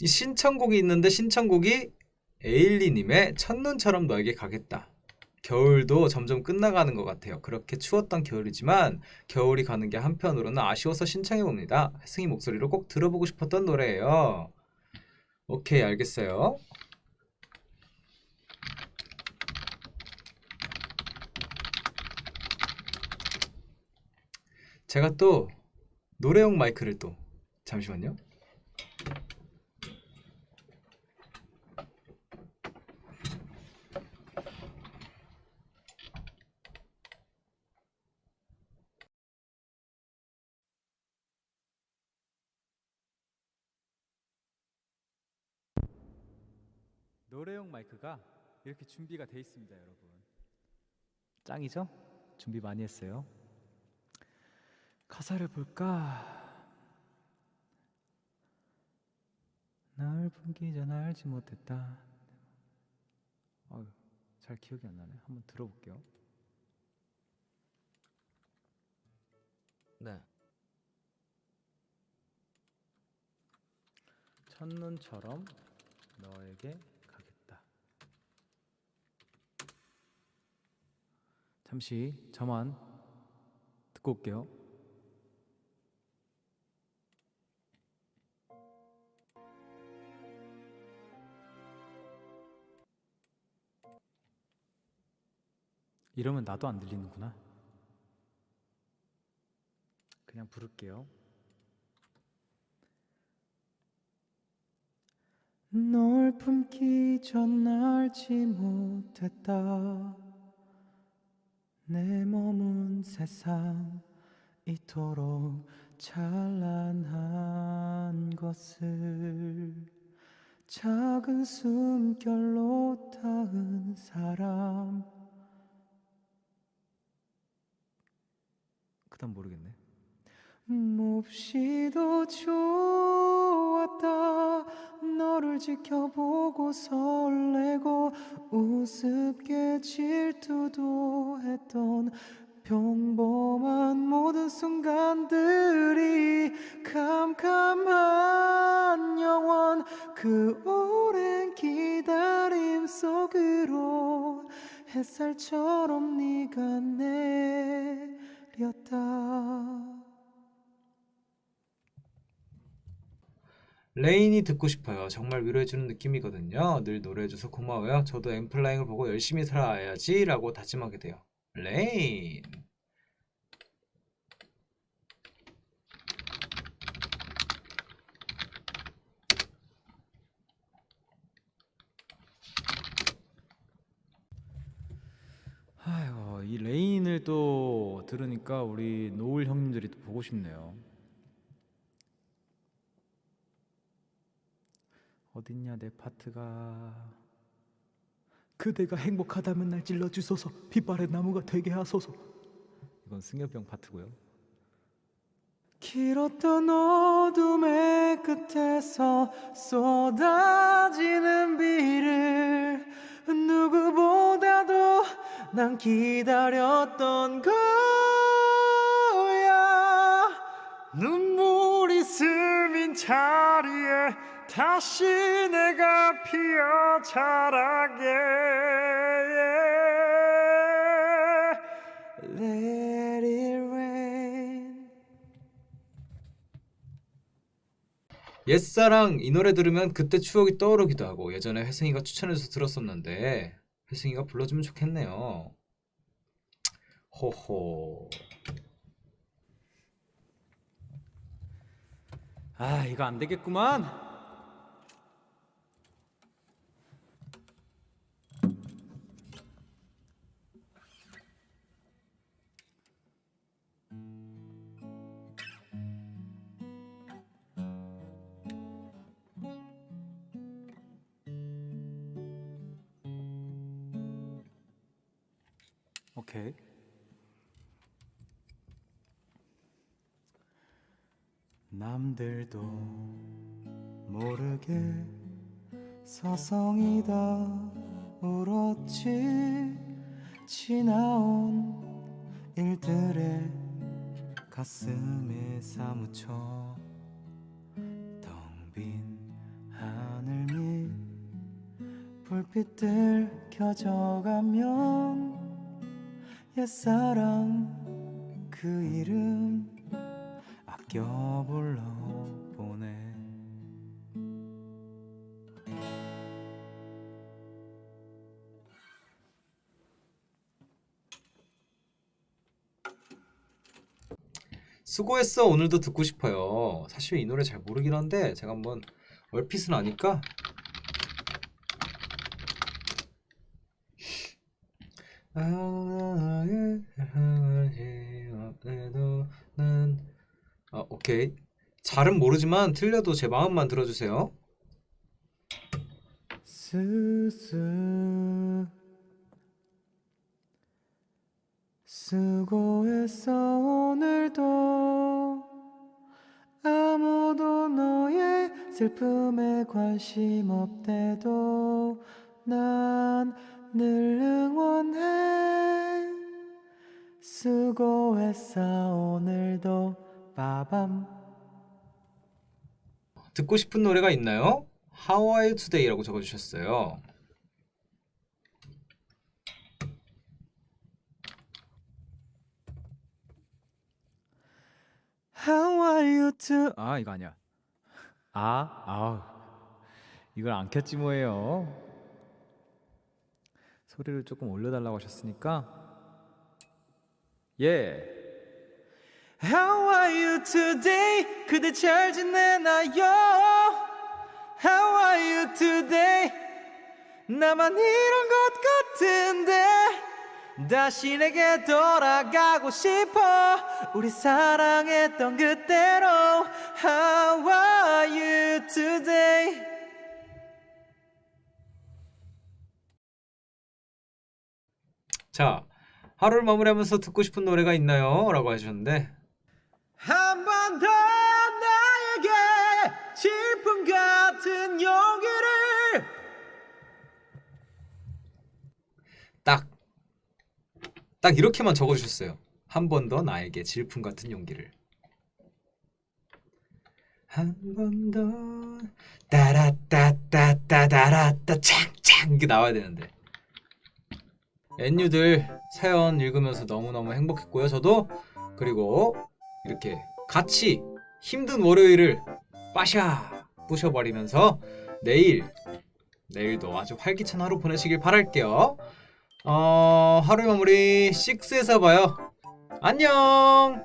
이 신청곡이 있는데 신청곡이 에일리님의 첫눈처럼 너에게 가겠다. 겨울도 점점 끝나가는 것 같아요. 그렇게 추웠던 겨울이지만 겨울이 가는 게 한편으로는 아쉬워서 신청해 봅니다. 혜승이 목소리로 꼭 들어보고 싶었던 노래예요. 오케이 알겠어요. 제가 또 노래용 마이크를 또 잠시만요. 노래용 마이크가 이렇게 준비가 돼 있습니다, 여러분. 짱이죠? 준비 많이 했어요. 가사를 볼까? 날 품기 전 알지 못했다. 어휴, 잘 기억이 안 나네. 한번 들어볼게요. 네. 첫눈처럼 너에게 가겠다. 잠시 저만 듣고 올게요. 이러면 나도 안 들리는구나. 그냥 부를게요. 널 품기 전 알지 못했다 내 머문 세상 이토록 찬란한 것을 작은 숨결로 닿은 사람. 그다음 모르겠네. 몹시도 너를 지켜보고 설레고 우습게 질투도 했던 평범한 모든 순간들이 캄캄한 영원 그 오랜 기다림 속으로 햇살처럼 네가 내렸다 레인이 듣고 싶어요. 정말 위로해주는 느낌이거든요. 늘 노래해줘서 고마워요. 저도 엠플라잉을 보고 열심히 살아야지 라고 다짐하게 돼요. 레인. 아유, 이 레인을 또 들으니까 우리 노을 형님들이 또 보고 싶네요. 어딨냐 내 파트가. 그대가 행복하다면 날 찔러 주소서. 빛발의 나무가 되게 하소서. 이건 승엽이 형 파트고요. 길었던 어둠의 끝에서 쏟아지는 비를 누구보다도 난 기다렸던 거야. 스민 자리에 다시 내가 피어 자라게 Let it rain 옛사랑 이 노래 들으면 그때 추억이 떠오르기도 하고 예전에 혜승이가 추천해서 들었었는데 혜승이가 불러주면 좋겠네요. 호호. 아 이거 안 되겠구만. 오케이. 남들도 모르게 서성이다 울었지. 지나온 일들에 가슴에 사무쳐 텅빈 불빛들 켜져가면 옛사랑 그 이름 아 껴 불러 보네 수고했어 오늘도 듣고 싶어요. 사실 이 노래 잘 모르긴 한데 제가 한번 얼핏은 아니까 아 오케이. 잘은 모르지만 틀려도 제 마음만 들어주세요. 스스 수고했어 오늘도. 아무도 너의 슬픔에 관심 없대도. 난 늘 응원해. 수고했어 오늘도 빠밤. 듣고 싶은 노래가 있나요? How are you today라고 적어주셨어요. How are you to? 아 이거 아니야. 아 아우. 이걸 안 켰지 뭐예요. 소리를 조금 올려달라고 하셨으니까. 예 How are you today? 그대 잘 지내나요? How are you today? 나만 이런 것 같은데 다시 내게 돌아가고 싶어. 우리 사랑했던 그때로. How are you today? 자, 하루를 마무리하면서 듣고 싶은 노래가 있나요? 라고 하셨는데 한 번 더 나에게 질풍 같은 용기를 딱, 딱 이렇게만 적어주셨어요. 한 번 더 나에게 질풍 같은 용기를. 한 번 더, 따라따따따따라따 창창 이게 나와야 되는데. 엔유들 사연 읽으면서 너무너무 행복했고요. 저도 그리고 이렇게 같이 힘든 월요일을 빠샤 부셔버리면서 내일 내일도 아주 활기찬 하루 보내시길 바랄게요. 어, 하루 마무리 6에서 봐요. 안녕!